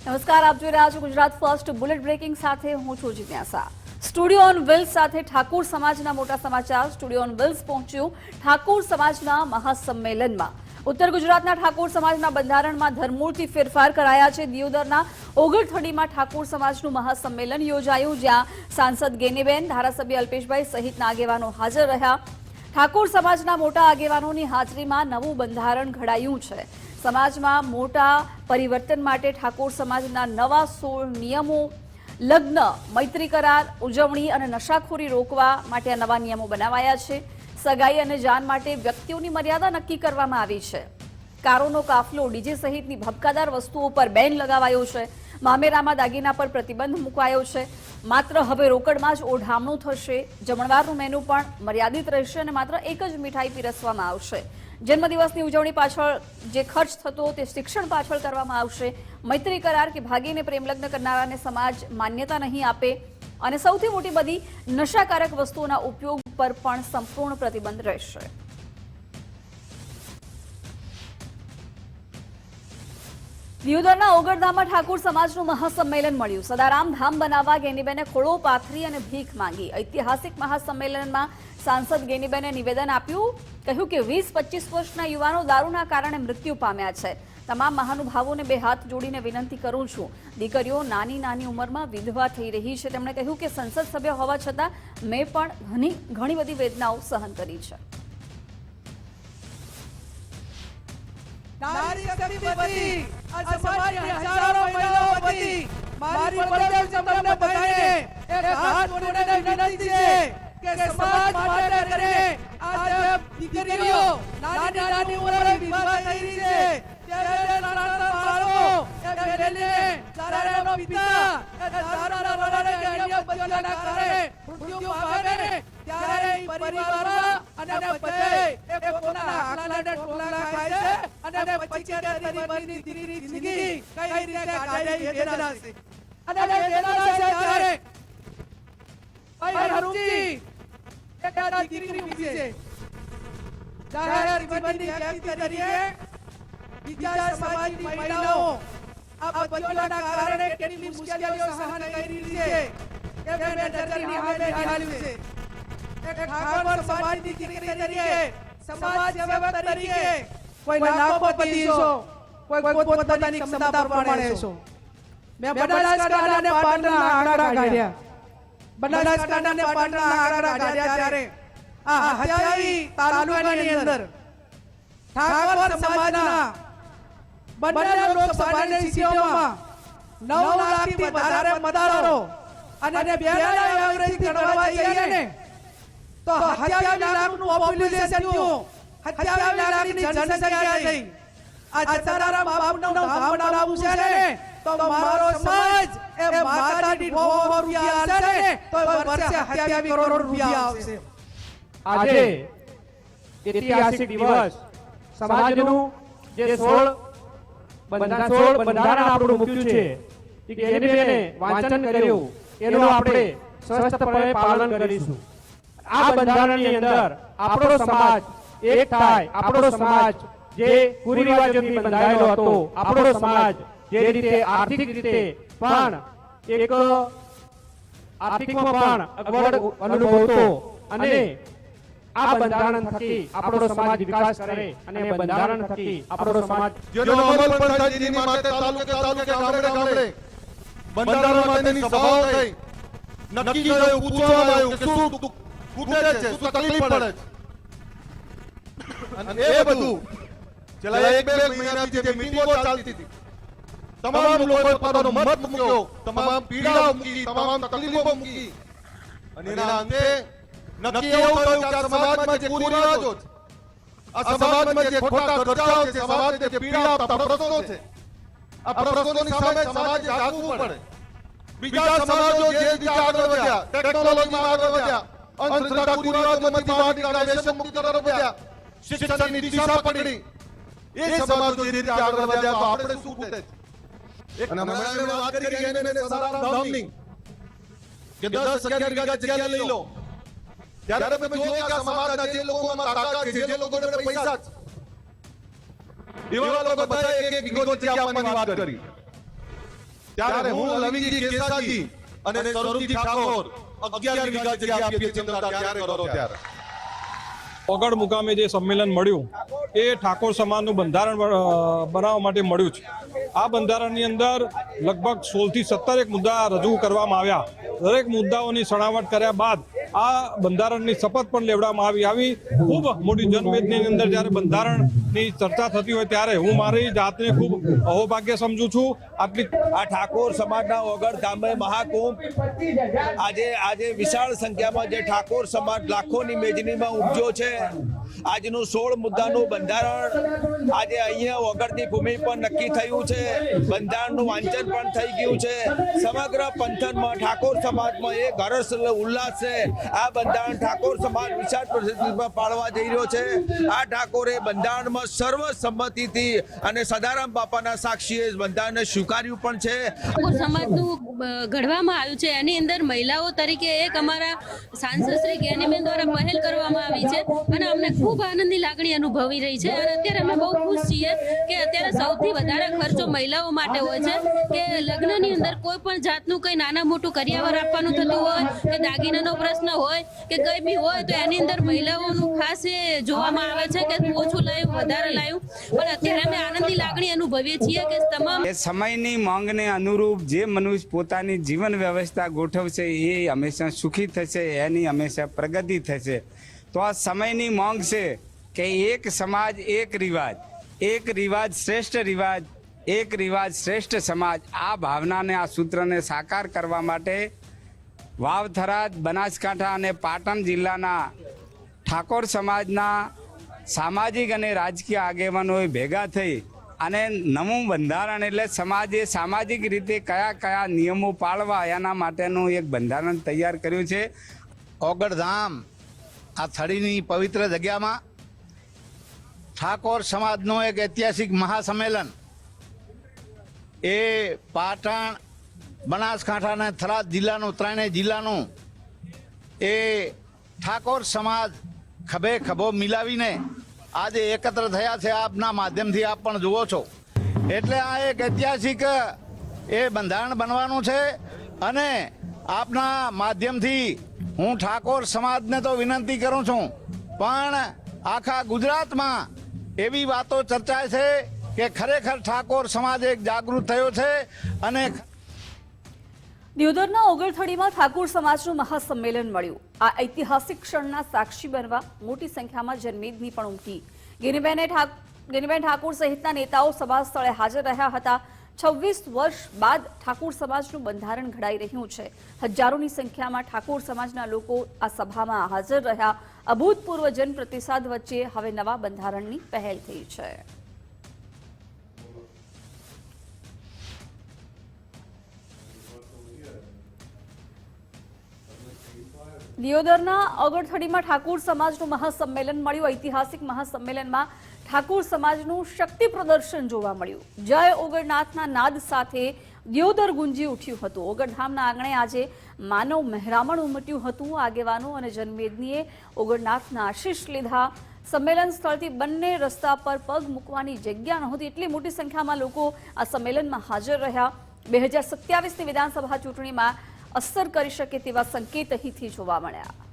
નમસ્કાર, આપ જોઈ રહ્યા છો ગુજરાત ફર્સ્ટ બુલેટ બ્રેકિંગ સાથે હું છું જિજ્ઞાસા. સ્ટુડિયો ઓન વ્હીલ્સ સાથે ઠાકોર સમાજના મોટા સમાચાર. સ્ટુડિયો ઓન વ્હીલ્સ પહોંચ્યું ઠાકોર સમાજના મહાસંમેલનમાં. ઉત્તર ગુજરાતના ઠાકોર સમાજના બંધારણમાં ધરમૂળથી ફેરફાર કરાયા છે. દિયોદરના ઓગળથડીમાં ઠાકોર સમાજનું મહાસંમેલન યોજાયું, જ્યાં સાંસદ ગેનીબેન, ધારાસભ્ય અલ્પેશભાઈ સહિતના આગેવાનો હાજર રહ્યા. ઠાકોર સમાજના મોટા આગેવાનોની હાજરીમાં નવું બંધારણ ઘડાયું છે. સમાજમાં મોટા પરિવર્તન માટે ઠાકોર સમાજના નવા સોળ નિયમો, લગ્ન, મૈત્રી કરાર, ઉજવણી અને નશાખોરી રોકવા માટે આ નવા નિયમો બનાવાયા છે. સગાઈ અને જાન માટે વ્યક્તિઓની મર્યાદા નક્કી કરવામાં આવી છે. કારોનો કાફલો ડીજે સહિતની ભબકાદાર વસ્તુઓ પર બેન લગાવાયો છે. મામેરામાં દાગીના પર પ્રતિબંધ મુકાયો છે. માત્ર હવે રોકડમાં જ ઓઢામણું થશે. જમણવારનું મેનુ પણ મર્યાદિત રહેશે અને માત્ર એક જ મીઠાઈ પીરસવામાં આવશે. જન્મદિવસની ઉજવણી પાછળ જે ખર્ચ થતો તે શિક્ષણ પાછળ કરવામાં આવશે. મૈત્રી કરાર કે ભાગીને પ્રેમલગ્ન કરનારાને સમાજ માન્યતા નહીં આપે. અને સૌથી મોટી બધી નશાકારક વસ્તુઓના ઉપયોગ પર પણ સંપૂર્ણ પ્રતિબંધ રહેશે. દિયોદરના ઓગળધામમાં ઠાકોર સમાજનું મહાસંમેલન મળ્યું. સદારામ ધામ બનાવવા ગેનીબેને ખોળો પાથરી અને ભીખ માંગી. ઐતિહાસિક મહાસંમેલનમાં સાંસદ ગેનીબેને નિવેદન આપ્યું, કહ્યું કે વીસ પચીસ વર્ષના યુવાનો દારૂના કારણે મૃત્યુ પામ્યા છે. તમામ મહાનુભાવોને બે હાથ જોડીને વિનંતી કરું છું. દીકરીઓ નાની નાની ઉંમરમાં વિધવા થઈ રહી છે. તેમણે કહ્યું કે સંસદ સભ્ય હોવા છતાં મેં પણ ઘણી ઘણી બધી વેદનાઓ સહન કરી છે. નારી શક્તિ આ સમાજની હજારો મહિલાઓ બધી મારી છે તમને બધાને એક હાથ જોડીને વિનંતી છે કે સમાજ માટે કરે આજે દીકરીઓ નાની નાની ઉંમરે વિવાહ થઈ રહી છે ત્યારે નાના બાળકો એ બેલીને એનો પિતા. તારા વડાને કે અન્ય કારણે મૃત્યુ પામે ત્યારે ઈ અને બધે એ પોતાના આખલાને ટોલા ખાય છે અને પછી તેની બની દીકરી જિંદગી કઈ રીતે કાઢે એ વેદના છે અને વેદના છે ત્યારે ભાઈ હરુજી એક આ દીકરી ઊભી છે. જાહેર જીવનની વ્યક્તિ તરીકે બીજા સમાજની મહિલાઓ આ કારણે કેટલી મુશ્કેલીઓ સહન કરી છે. કે મેં નજરની હામે નિહાળ્યું છે. એક ઠાકોર સમાજની દીકરી તરીકે, સમાજ સેવક તરીકે, કોઈ લાખોપતિ છો, કોઈ પોતપોતાની ક્ષમતા પ્રમાણે છો. મેં બનાસકાંઠા અને પાટણના આંકડા કાઢ્યા. બનાસકાંઠા અને પાટણના આંકડા કાઢ્યા ત્યારે આ હત્યાવી તાલુકાની અંદર ઠાકોર સમાજના બંને લોકસભાની સીટોમાં નવ લાખથી વધારે મતદારો અને બે એવરેજ ગણવા જઈએ ને. તો સત્યાવીસ લાખનું પોપ્યુલેશન થયું. સત્યાવીસ લાખની જનસંખ્યા થઈ. આ જતારામ બાપનું ધામ બનાવવું છે ને? તો મારો સમાજ એ માતાની સો રૂપિયા આલશે ને? તો વર્ષે સત્યાવીસ કરોડ રૂપિયા આવશે આજે ઐતિહાસિક દિવસ સમાજનું જે સોળ બંધારણ સોળ બંધારણ આપણું મૂક્યું છે. એ કેનીબેને વાંચન કર્યું. એનું આપણે સ્વસ્થપણે પાલન કરીશું. આ બંધારણની અંદર આપણો સમાજ એક થાય. આપણો સમાજ જે કુરિવાજોથી બંધાયેલો હતો, આપણો સમાજ જે રીતે આર્થિક રીતે પણ એક આર્થિકમાં પણ અગવડ અનુભવતો અને આ બંધારણ થકી આપણો સમાજ વિકાસ કરે અને બંધારણ થકી આપણો સમાજ જેનો અમલ થાય માટે તાલુકે તાલુકે ગામડે ગામડે. બંધારણ માટેની સભાઓ થઈ. નક્કી કર્યું પૂછવામાં આવ્યું કે શું દુઃખ ખૂટે છે શું તકલીફ પડે છે. અને એ બધું છેલ્લા એક બે મહિનાથી જે મીટિંગો ચાલતી હતી તમામ લોકોએ પોતાનો મત મૂક્યો તમામ પીડા મૂકી તમામ તકલીફો મૂકી. અને એના અંતે નક્કી એવું થયું કે આ સમાજમાં જે કુરિવાજો છે? આ સમાજમાં જે ખોટા ઘટાઓ છે સમાજને જે પીડા આપતા પ્રશ્નો છે આ પ્રશ્નોની સામે સમાજે જાગવું પડે. બીજા સમાજો જે રીતે આગળ વધ્યા ટેકનોલોજીમાં આગળ વધ્યા અંધશ્રદ્ધા કુરિવાજોમાંથી બહાર નીકળ્યા વ્યસન મુક્તિ તરફ વધ્યા. શિક્ષણની દિશા પકડી. એ સમાજો જે રીતે આગળ વધ્યા તો આપણે શું ખૂટે છે અને હમણાં વાત કરી એને સદારામ ધામની કે 10 11 વીઘા જગ્યા લઈ લો. ત્યારે તમે જુઓ કે સમાજના જે લોકોમાં તાકાત છે જે લોકોને પૈસા છે એવા લોકો બધા એક એક જગ્યા આપવાની વાત કરી. ત્યારે હું લવિંગજી કેસાજી અને સ્વરૂપજી ઠાકોર અગિયાર વીઘા જગ્યા આપીએ છીએ ત્યારે કરો ત્યારે. ઓગળ મુકામે જે સંમેલન મળ્યું એ ઠાકોર સમાજનું બંધારણ બનાવવા માટે મળ્યું છે. આ બંધારણની અંદર લગભગ સોળથી સત્તર એક મુદ્દા રજૂ કરવામાં આવ્યા. દરેક મુદ્દાઓની સણાવટ કર્યા બાદ આ બંધારણની શપથ પણ લેવડાવવામાં આવી. આવી ખૂબ મોટી જનમેદની અંદર જ્યારે બંધારણની ચર્ચા થતી હોય ત્યારે હું મારી જાતને ખૂબ અહોભાગ્ય સમજું છું. આટલી આ ઠાકોર સમાજના ઓગળ ધામે મહાકુંભ. આજે આજે વિશાળ સંખ્યામાં જે ઠાકોર સમાજ લાખોની મેજનીમાં ઉપજો છે. આજનું સોળ મુદ્દાનું બંધારણ આજે અહીંયા વગરની ભૂમિ પર નક્કી થયું છે. બંધારણનું વાંચન પણ થઈ ગયું છે. સમગ્ર પંથનમાં ઠાકોર સમાજમાં એક હરસ ઉલ્લાસ છે. આ બંધારણ ઠાકોર સમાજ વિશાળ પ્રસિદ્ધિમાં પાડવા જઈ રહ્યો છે. આ ઠાકોરે બંધારણમાં સર્વસંમતિથી અને સદારામ બાપાના સાક્ષીએ બંધારણને સ્વીકાર્યું પણ છે. સમાજનું ઘડવામાં આવ્યું છે. એની અંદર મહિલાઓ તરીકે એક અમારા સાંસદ શ્રી જ્ઞાનીબેન દ્વારા પહેલ કરવામાં આવી છે અને અમને ખૂબ આનંદની લાગણી અનુભવી રહી છે. અને અત્યારે અમે બહુ ખુશ છીએ કે અત્યારે સૌથી વધારે ખર્ચો મહિલાઓ માટે હોય છે કે લગ્નની અંદર કોઈ પણ જાતનું કંઈ નાના મોટું કરિયાવર આપવાનું થતું હોય, કે દાગીનાનો પ્રશ્ન હોય, કે કંઈ બી હોય, તો એની અંદર મહિલાઓનું ખાસ એ જોવામાં આવે છે કે ઓછું લાવ્યું વધારે લાવ્યું પણ અત્યારે અમે આનંદની લાગણી અનુભવીએ છીએ કે તમામ સમયની માંગને અનુરૂપ જે મનુષ્ય પોતાની જીવન વ્યવસ્થા ગોઠવશે, એ હંમેશા સુખી થશે, એની હંમેશા પ્રગતિ થશે. તો આ સમયની માંગ છે કે એક સમાજ, એક રિવાજ એક રિવાજ શ્રેષ્ઠ રિવાજ, એક રિવાજ શ્રેષ્ઠ સમાજ, આ ભાવનાને, આ સૂત્રને સાકાર કરવા માટે વાવ થરાદ બનાસકાંઠા અને પાટણ જિલ્લાના ઠાકોર સમાજના સામાજિક અને રાજકીય આગેવાનોએ ભેગા થઈ અને નવું બંધારણ એટલે સમાજે સામાજિક રીતે કયા કયા નિયમો પાળવા એના માટેનું એક બંધારણ તૈયાર કર્યું છે. ઓગળધામ આ થળીની પવિત્ર જગ્યામાં ઠાકોર સમાજનું એક ઐતિહાસિક મહાસંમેલન એ પાટણ બનાસકાંઠા અને થરાદ જિલ્લાનું, ત્રણેય જિલ્લાનું એ ઠાકોર સમાજ ખભે ખભો મિલાવીને આજે એકત્ર થયા છે આપના માધ્યમથી આપ પણ જુઓ છો. એટલે આ એક ઐતિહાસિક, એ બંધારણ બનવાનું છે અને આપના માધ્યમથી હું ઠાકોર સમાજને તો વિનંતી કરું છું, પણ આખા ગુજરાતમાં એવી વાતો ચર્ચાય છે કે ખરેખર ઠાકોર સમાજ એક જાગૃત થયો છે અને દિયોદરના ઓગળથડીમાં ઠાકોર સમાજનું મહાસંમેલન મળ્યું. આ ઐતિહાસિક ક્ષણના સાક્ષી બનવા મોટી સંખ્યામાં જનમેદની પણ ઉમટી. ગિરીબેને ગિરીબેન ઠાકુર સહિતના નેતાઓ સભા સ્થળે હાજર રહ્યા હતા. છવ્વીસ વર્ષ બાદ ઠાકોર સમાજનું બંધારણ ઘડાઈ રહ્યું છે. હજારોની સંખ્યામાં ઠાકોર સમાજના લોકો આ સભામાં હાજર રહ્યા. અભૂતપૂર્વ જન પ્રતિસાદ વચ્ચે હવે નવા બંધારણની પહેલ થઈ છે. દિયોદરના અગરથડીમાં ઠાકુર સમાજનું મહાસંમેલન મળ્યું. ઐતિહાસિક મહાસંમેલનમાં ઠાકોર સમાજનું શક્તિ પ્રદર્શન જોવા મળ્યું. જય ઓગરનાથના નાદ સાથે દિયોદર ગુંજી ઉઠ્યું હતું. ઓગરધામના આંગણે આજે માનવ મહેરામણ ઉમટ્યું હતું. આગેવાનો અને જનમેદનીએ ઓગરનાથના આશીષ લીધા. સંમેલન સ્થળથી બંને રસ્તા પર પગ મૂકવાની જગ્યા નહોતી. એટલી મોટી સંખ્યામાં લોકો આ સંમેલનમાં હાજર રહ્યા. બે હજાર સત્યાવીસની વિધાનસભા ચૂંટણીમાં અસર કરી શકે તેવા સંકેત અહીંથી જોવા મળ્યા.